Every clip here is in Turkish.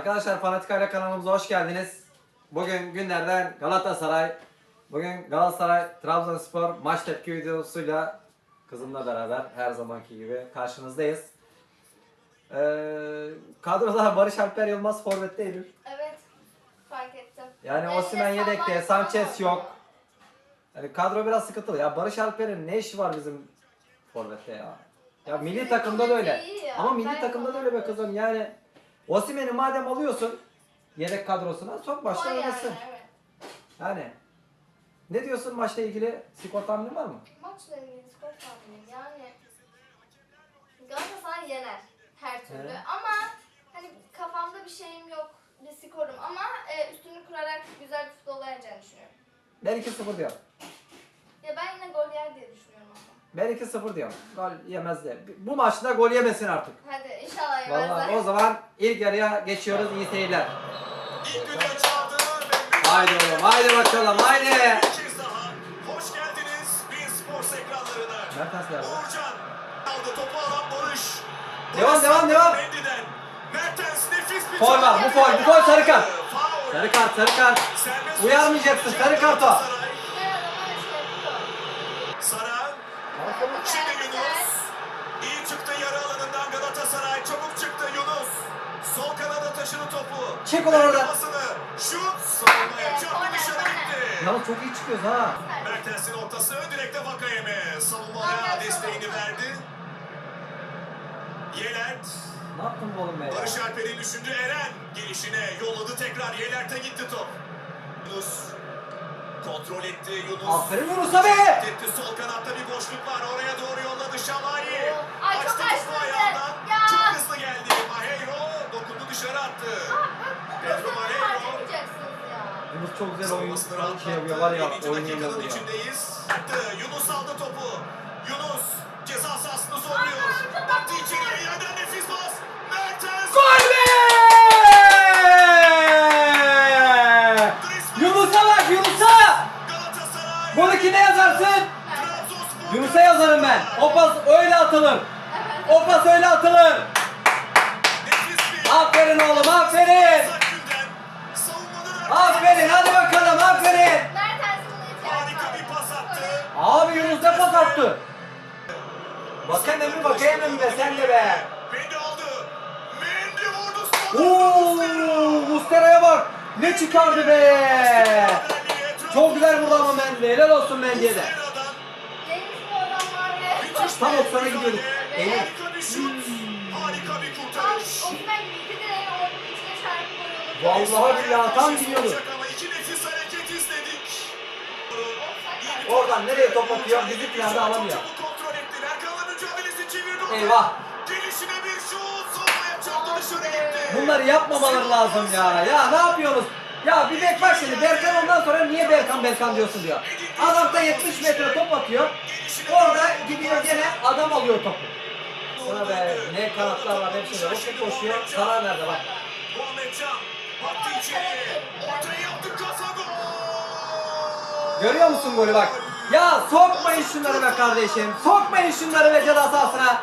Arkadaşlar Fanatik Aile kanalımıza hoş geldiniz. Bugün günlerden Galatasaray. Bugün Galatasaray Trabzonspor maç tepki videosuyla kızımla beraber her zamanki gibi karşınızdayız. Ee, kadroda Barış Alper Yılmaz forvette Eylül. Evet. Fark ettim. Yani Eline Osimhen yedekte, Sanchez yok. Yani kadro biraz sıkıntılı. Ya Barış Alper'in ne işi var bizim forvette ya? Ya milli takımda da öyle. Ama milli takımda da öyle be kızım. Yani Osimhen'i madem alıyorsun yedek kadrosuna sok başta yani, oynasın. evet. Yani ne diyorsun maçla ilgili skor tahminin var mı? Maçla ilgili skor tahmini yani Galatasaray yener her türlü Evet. ama hani kafamda bir şeyim yok bir skorum ama e, üstünü kurarak güzel bir futbol oynayacağını düşünüyorum. Ben 2-0 diyorum. Ya ben yine gol yer diye düşünüyorum. Ben 2-0 diyorum. Gol yemez. Bu maçta gol yemesin artık. Hadi inşallah yemezler. Vallahi o zaman ilk yarıya geçiyoruz. İyi seyirler. İlk düdüğü çaldı ve Haydi oğlum, haydi bakalım, haydi. Bir kez daha hoş geldiniz Bein Sports ekranlarına. Mertens nerede? Uğurcan aldı topu alan Barış. Devam, devam, devam. Mendy'den. Mertens nefis bir Foul var, bu foul, bu foul, sarı kart. Sarı kart, sarı kart. Serbest Uyarmayacaksın, vuruş. sarı kart o. Galatasaray. Şimdi Yunus. İyi çıktı yarı alanından Galatasaray. Çabuk çıktı Yunus. Sol kanada taşıdı topu. Çek ulan oradan. Pasını. Şut. Savunmaya çarptı dışarı gitti. Yalnız çok iyi çıkıyoruz ha. Mertens'in ortası direkte Vakayeme. Savunmaya desteğini verdi. Yelert. Ne yaptın bu oğlum be ya? Barış Alper'in düşündü Eren. Gelişine yolladı tekrar. Yelert'e gitti top. Yunus. Kontrol etti Yunus. Aferin Yunus'a be! Etti sol kanatta bir boşluk var. Oraya doğru yolladı Şalai. Ay, çok Açtı topu açtı ayağından. Ya. Çok hızlı geldi. Maheyro dokundu dışarı attı. Pedro Maheyro. Yunus çok güzel oyun şey yapıyor var ya 50. oynuyor dakikanın ya. içindeyiz. Attı. Yunus aldı topu. Yunus ceza sahasını zorluyor. Baktı içeriye yerden nefis pas. Mertens. Gol be! Yunus'a yazarım ben. O pas öyle atılır. O pas öyle atılır. Aferin oğlum aferin. Aferin hadi bakalım aferin. Abi Yunus ne pas attı? Bakayım mi bakayım be sen de be. Mendy aldı. Mendy vurdu. Sonra Oo, Mustera'ya bak. Ne çıkardı be. Çok güzel vurdu ama Mendy. Helal olsun Mendy'ye de. Müthiş Tam bir oksana gidiyorduk. müdahale. Eylül. Harika bir kurtarış. Gibi iki direğin onun içine oldu. Vallahi billahi tam gidiyordu. iki nefis hareket izledik. Oradan nereye top atıyor? Bizimkiler de alamıyor. Kontrol etti. Erkan'la mücadelesi çevirdi. Eyvah. Gelişine bir şut. Savunmaya çarptı dışarı gitti. Bunları yapmamaları lazım ya. Ya ne yapıyorsunuz? Ya bir bek bak şimdi Berkan ondan sonra niye Berkan Berkan diyorsun diyor. Adam da 70 metre top atıyor. Orada gidiyor gene adam alıyor topu. Sana be ne kanatlar var hepsi de roket koşuyor. Karar nerede bak. Görüyor musun golü bak. Ya sokmayın şunları be kardeşim. Sokmayın şunları be ceza sahasına.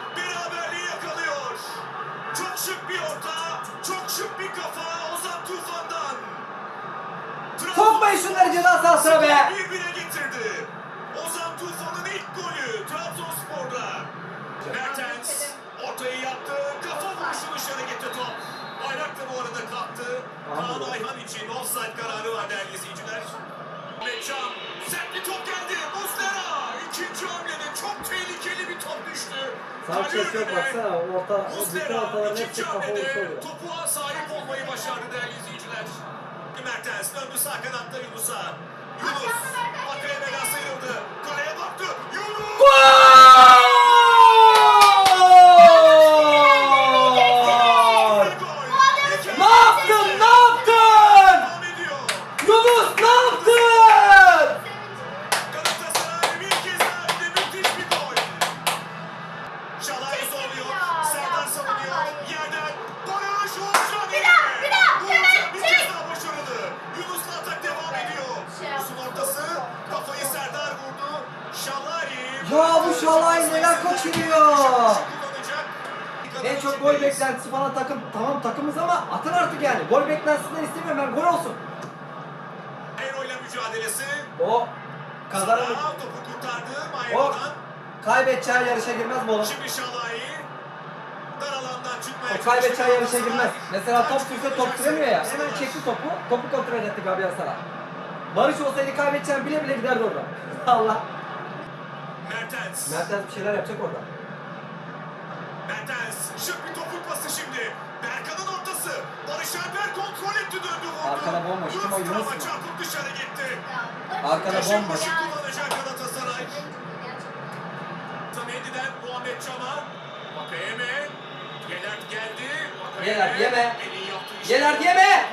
Sahasına be. Birbirine getirdi. Ozan Tufan'ın ilk golü Trabzonspor'da. Mertens ortayı yaptı. Kafa vuruşu dışarı gitti top. Bayrak da bu arada kalktı. Kaan Ayhan için offside kararı var değerli izleyiciler. Mehmetcan sert bir top geldi. Muslera ikinci hamlede çok tehlikeli bir top düştü. Sanchez yok baksana orta bütün ortaların hepsi kafa oluyor. topuğa sahip olmayı başardı değerli izleyiciler. Mertens döndü sağ kanatta Yunus'a. Yunus Bakayemeden sıyrıldı. Kaleye baktı. Yunus! Şalay neler kaçırıyor? En çok gol beklentisi falan takım tamam takımız ama atın artık yani. Gol beklentisinden istemiyorum ben gol olsun. Euro ile mücadelesi. O kazanır. Topu kurtardı Maero'dan. Kaybedeceği yarışa girmez mi oğlum? Şimdi Şalai. Dar alandan çıkmaya O kaybedeceği yarışa girmez. Mesela top sürse top süremiyor ya. Hemen çekti topu. Topu kontrol etti Gabriel Sara. Barış olsaydı kaybedeceğini bile bile giderdi orada. Allah. Mertens. Mertens bir şeyler yapacak orada. Mertens. Şık bir topuk pası şimdi. Berkan'ın ortası. Barış Alper kontrol etti döndü vurdu. Arkada bomboş. Kim o, Yunus mu? çarpıp dışarı gitti. Arkada bomboş. Taşı Ya, kullanacak Galatasaray. Tamendi'den Muhammed Çam'a. Bakayeme. Gelert geldi. Vakayeme. Gelert yeme. Elin yaptığı işi. Gelert yeme.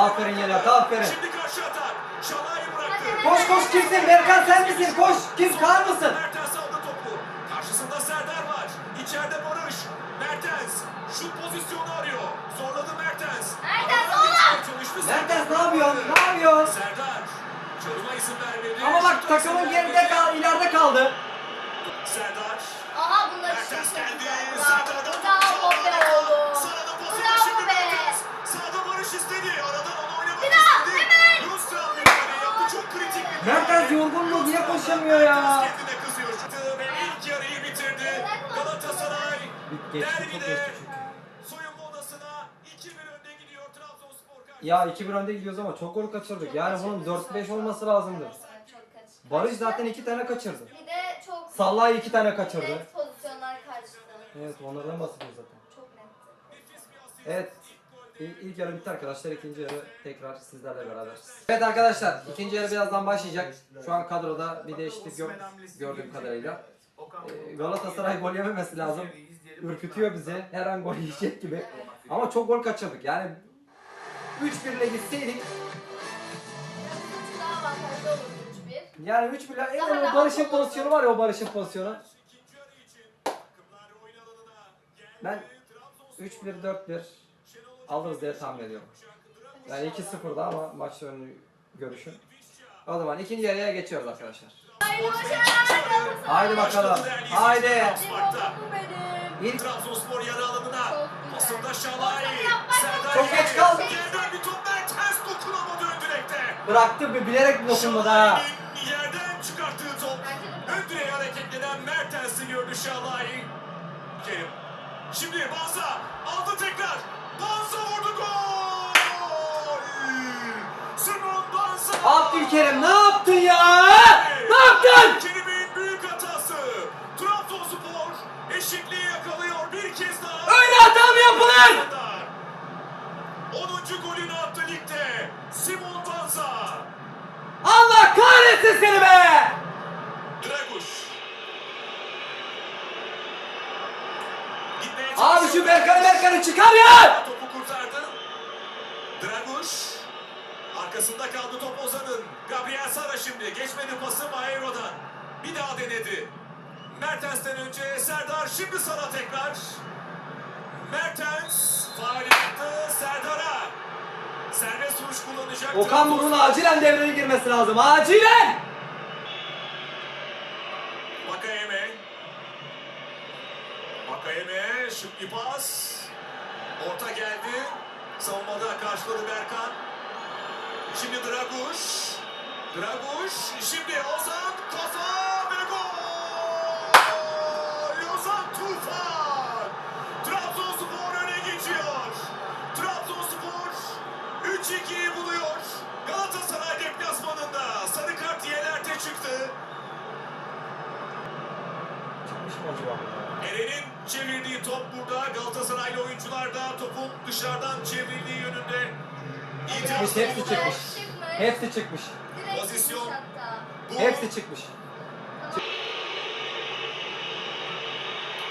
Aferin Gelert, aferin. Şimdi karşı atak. Şalay bıraktı. Koş koş kimsin? Berkan sen misin? Koş. Kim? Kar mısın? Mertens aldı topu. Karşısında Serdar var. İçeride Barış. Mertens. Şut pozisyonu arıyor. Zorladı Mertens. Mertens, oğlum! Mertens ne yapıyorsun? Ne yapıyorsun? Serdar. Çalıma izin vermedi. Ama bak takımın geride kal, ileride kaldı. Koşamıyor ya? Ve ilk yarıyı bitirdi. Galatasaray derbide soyunma odasına 2-1 önde gidiyor Trabzonspor. Ya 2-1 önde gidiyoruz ama çok gol kaçırdık. Yani bunun 4-5 olması lazımdı. Barış zaten 2 tane kaçırdı. Bir de çok Sallah 2 tane kaçırdı. net pozisyonlar kaçtı. Evet onlardan bahsediyoruz zaten. Çok asist. Evet. İlk, ilk yarı bitti arkadaşlar. ikinci yarı tekrar sizlerle beraber. Evet arkadaşlar ikinci yarı birazdan başlayacak. Şu an kadroda bir değişiklik yok gördüğüm kadarıyla. Ee, Galatasaray gol yememesi lazım. Ürkütüyor bizi. Her an gol yiyecek gibi. Ama çok gol kaçırdık. Yani 3-1 ile gitseydik Biraz daha avantajlı olur 3-1. yani 3 bile en o Barış'ın pozisyonu var ya o Barış'ın pozisyonu. Ben Trabzonspor 3-1 4-1 alırız diye tahmin ediyorum. Yani 2-0'da ama maç önü görüşüm. O zaman ikinci yarıya geçiyoruz arkadaşlar. Haydi bakalım. Haydi. İlk Trabzonspor yarı alanına. Pasında Şalay. Çok geç kaldı. Yerden bir top Mertens dokunamadı ön direkte. bıraktı bir bilerek dokunmadı ha. Şalay'ın yerden çıkarttığı top. Ön direğe hareketlenen Mertens'i gördü Şalay. Kerim. Şimdi Banza aldı tekrar. Banza vurdu gol. Simon Banza. Abdülkerim ne yaptın ya? Ne yaptın? Kerim'in büyük hatası. Trabzonspor eşitliği yakalıyor bir kez daha. Öyle hata mı yapılır? 10. golünü attı ligde. Simon Banza. Allah kahretsin seni be! Draguş. Abi şu Berkan'ı Berkan'ı çıkar ya! Arkasında kaldı top Ozan'ın. Gabriel Sara şimdi. Geçmedi pası Maero'dan. Bir daha denedi. Mertens'ten önce Serdar. Şimdi Sara tekrar. Mertens. Faal yaptı Serdar'a. Serbest vuruş kullanacak. Okan Buruk'un acilen devreye girmesi lazım. Acilen! Bakayeme. Bakayeme şık bir pas. Orta geldi. Savunmada karşıladı Berkan. Şimdi Draguş. Draguş. Şimdi Ozan kafa ve gol. Ozan Tufan. Trabzonspor öne geçiyor. Trabzonspor 3-2'yi buluyor. Galatasaray deplasmanında sarı kart Yeler'te çıktı. Çıkmış mı acaba? Eren'in çevirdiği top burada. Galatasaraylı oyuncular da topun dışarıdan çevrildiği yönünde itiraz Hepsi çıkmış. Çıkmış. Hepsi çıkmış. Pozisyon. çıkmış. Bu. Hepsi çıkmış.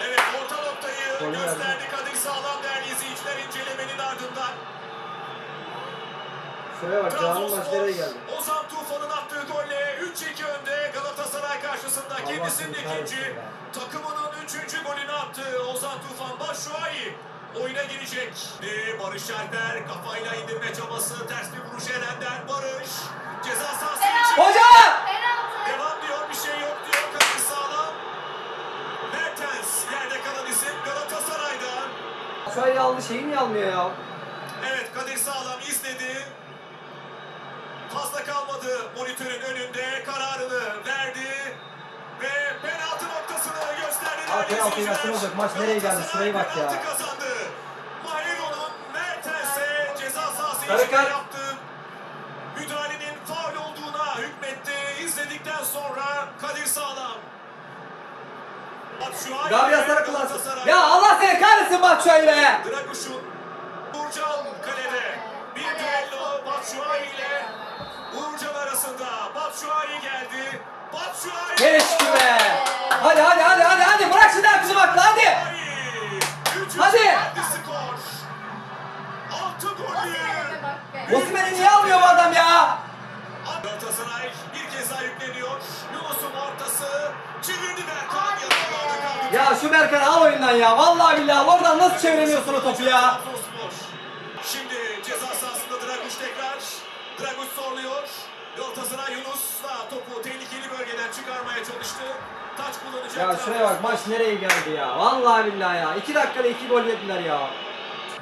Evet orta noktayı Golü gösterdi Kadir Sağlam değerli izleyiciler incelemenin ardından. Şuraya bak Can'ın maç nereye geldi? Ozan Tufan'ın attığı golle 3-2 önde Galatasaray karşısında. Kendisinin Allah kahretsin ikinci takımının üçüncü golünü attı Ozan Tufan. Başşuayi oyuna girecek. Ve Barış Alper kafayla indirme çabası. Ters bir vuruş Eren'den Barış. Ceza sahası Penaltı. için. Hocam! Penaltı. Devam diyor bir şey yok diyor. Kadir sağlam. Mertens yerde kalan isim Galatasaray'da. Şu ayı aldı şeyi niye almıyor ya? Evet Kadir Sağlam izledi. Fazla kalmadı monitörün önünde kararını verdi. Ve penaltı noktasını gösterdi. Penaltı olacak. Maç nereye geldi? Şuraya bak ya. Kart. yaptı. Müdahalenin faul olduğuna hükmetti. İzledikten sonra Kadir Sağlam. Batshuayi Gabriel. Galatasaray. Ya Allah seni kahretsin ayı be! Draguş'un Uğurcan kalede. Bir düello Batshuayi ile Uğurcan arasında. Batshuayi geldi. Batshuayi. Keşke be! Hadi hadi hadi hadi hadi bırak şimdi kızım aklı hadi! Batshuayi. Hadi. Osimhen'i niye almıyor bu adam ya? Galatasaray bir kez daha yükleniyor. Yunus'un ortası. Çevirdi Berkan. Kaldı. Ya şu Berkan'ı al oyundan ya. Vallahi billahi oradan nasıl çeviremiyorsun o topu ya? Şimdi ceza sahasında Draguş tekrar. Draguş zorluyor. Galatasaray Yunus'la topu tehlikeli bölgeden çıkarmaya çalıştı. Taç kullanacak. Ya şuraya bak maç nereye geldi ya? Vallahi billahi ya. 2 dakikada 2 gol yediler ya.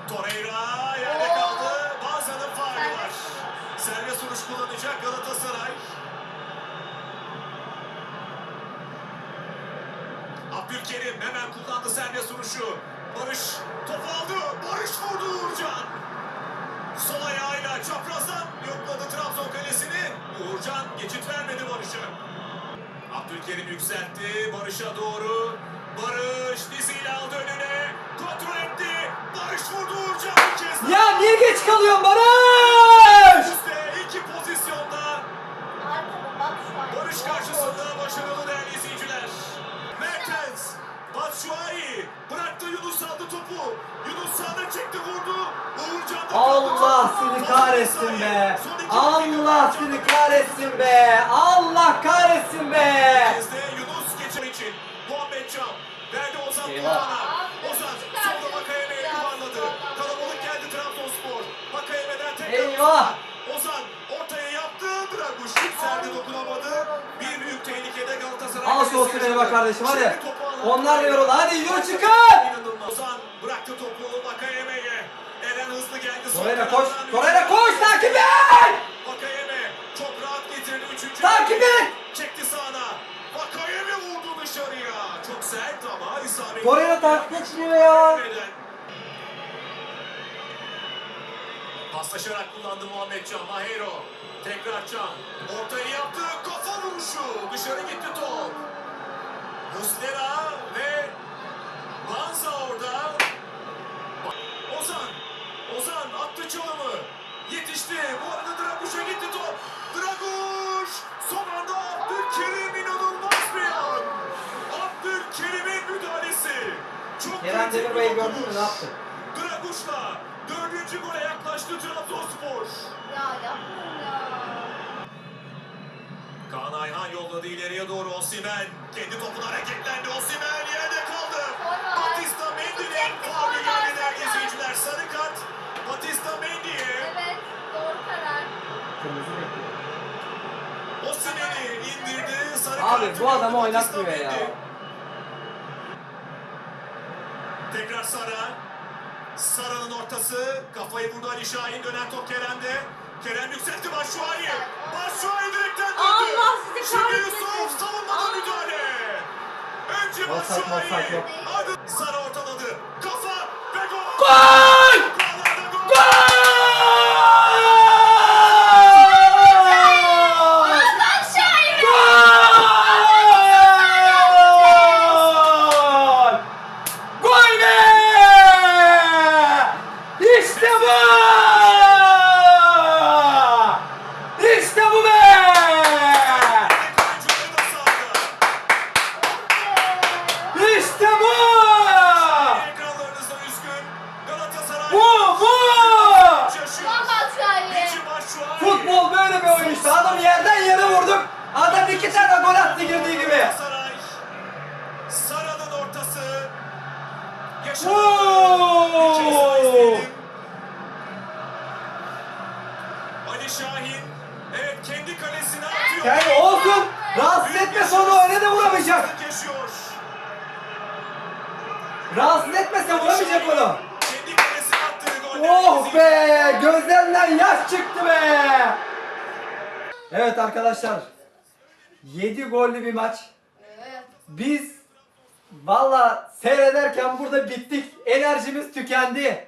Torreira yerde kaldı. Bazı'nın faali var. Serbest vuruş kullanacak Galatasaray. Abdülkerim hemen kullandı serbest vuruşu. Barış topu aldı. Barış vurdu Uğurcan. Sol ayağıyla çaprazdan yokladı Trabzon kalesini. Uğurcan geçit vermedi Barış'a. Abdülkerim yükseltti Barış'a doğru. Barış diziyle aldı önüne. Ya niye geç kalıyorsun Barış? İki pozisyonda. Barış karşısında başarılı değerli izleyiciler. Mertens, Batshuayi bıraktı Yunus aldı topu. Yunus sağda çekti vurdu. Uğurcan da Allah seni kahretsin be. Allah seni kahretsin be. Allah kahretsin be. Yunus geçer için. Muhammed Can verdi Ozan. Tufan'a. Eyvah. Ozan ortaya yaptı. Draguş yükseldi dokunamadı. Bir büyük tehlikede Galatasaray. Al şu Osimhen'e bak kardeşim, hadi. Onlar da yoruldu. Hadi yürü çıkın. İnanılmaz. Ozan bıraktı topu Bakayeme'ye. Eren hızlı geldi. Sol Torreira koş. Torreira koş takip et. Bakayeme çok rahat getirdi. Üçüncü. Takip et. Çekti sağına. Bakayeme vurdu dışarıya. Çok sert ama isabetli. Torreira takip etmiyor ya. Paslaşarak kullandı Muhammed Can. Mahero. Tekrar Can. Ortayı yaptı. Kafa vuruşu. Dışarı gitti top. Muslera ve Banza orada. Ozan. Ozan attı çalımı. Yetişti. Bu arada Draguş'a gitti top. Draguş. Son anda Abdülkerim inanılmaz bir an. Abdülkerim'in müdahalesi. Çok Kerem Demirbay'ı gördün mü ne yaptı? Draguş'la dördüncü gole yaklaştı Trabzonspor. Ya yapmayın ya. Kaan Ayhan yolladı ileriye doğru Osimhen. Kendi topuna hareketlendi Osimhen yerde kaldı. Batista Mendy'nin faulü geldi değerli sarı kart. izleyiciler. Sarı kart Batista Mendy'ye. Evet doğru karar. Osimhen'i indirdi. Sarı Abi kartı bu adamı oynatmıyor ya. Tekrar Sara. Sara'nın ortası. Kafayı vurdu Ali Şahin. Dönen top Kerem'de. Kerem yükseltti Başşuay'ı. Başşuay direkten döndü. Allah sizi Şimdi. Yusuf savunmada Allah. müdahale. Önce Başşuay'ı. yok. Sağdım yerden yere vurduk. Adam iki tane gol attı girdiği gibi. Sara'nın ortası. Ali Şahin. Evet kendi kalesine atıyor. Yani olsun. Rahatsız etme sonu öyle de vuramayacak. Rahatsız etmese vuramayacak onu. Oh be! Gözlerinden yaş çıktı be! Evet arkadaşlar. 7 gollü bir maç. Evet. Biz valla seyrederken burada bittik. Enerjimiz tükendi.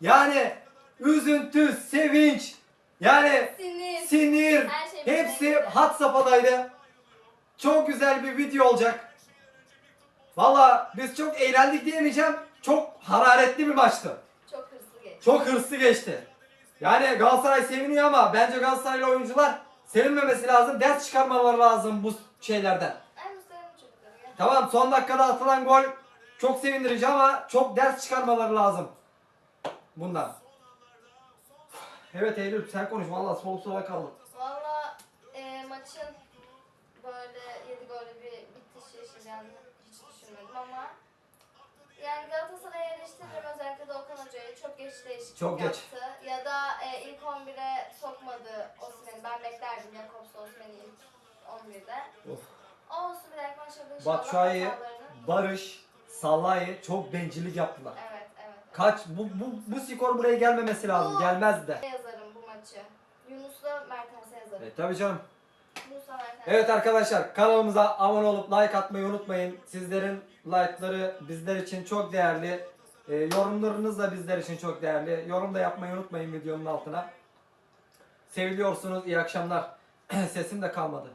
Yani üzüntü, sevinç, yani Sinir. sinir şey hepsi birbirine had safhadaydı. Çok güzel bir video olacak. Valla biz çok eğlendik diyemeyeceğim. Çok hararetli bir maçtı. Çok hırslı geçti. Çok hırslı geçti. Yani Galatasaray seviniyor ama bence Galatasaraylı oyuncular sevinmemesi lazım. Ders çıkarmaları lazım bu şeylerden. Tamam son dakikada atılan gol çok sevindirici ama çok ders çıkarmaları lazım. Bundan. Evet Eylül sen konuş valla soluk sola kaldın. Valla e, maçın böyle 7 golle bir bitiş yaşayacağını hiç düşünmedim ama yani Galatasaray'ı eleştiririm özellikle de Okan Hoca'yı çok geç değişiklik Çok geç. yaptı. Ya da e, ilk 11'e sokmadı Osimhen'i. Ben beklerdim Jakobs Osimhen'i ilk 11'de. Of. Olsun bir dahaki maçta inşallah Batshuayi, Barış, Salah'ı çok bencillik yaptılar. Evet evet. Kaç bu bu bu skor buraya gelmemesi lazım. Gelmez de. Yazarım bu maçı. Yunus'la Mertens'e yazarım. E, tabii canım. Evet arkadaşlar kanalımıza abone olup like atmayı unutmayın. Sizlerin like'ları bizler için çok değerli. Ee, yorumlarınız da bizler için çok değerli. Yorum da yapmayı unutmayın videonun altına. Seviliyorsunuz. İyi akşamlar. Sesim de kalmadı.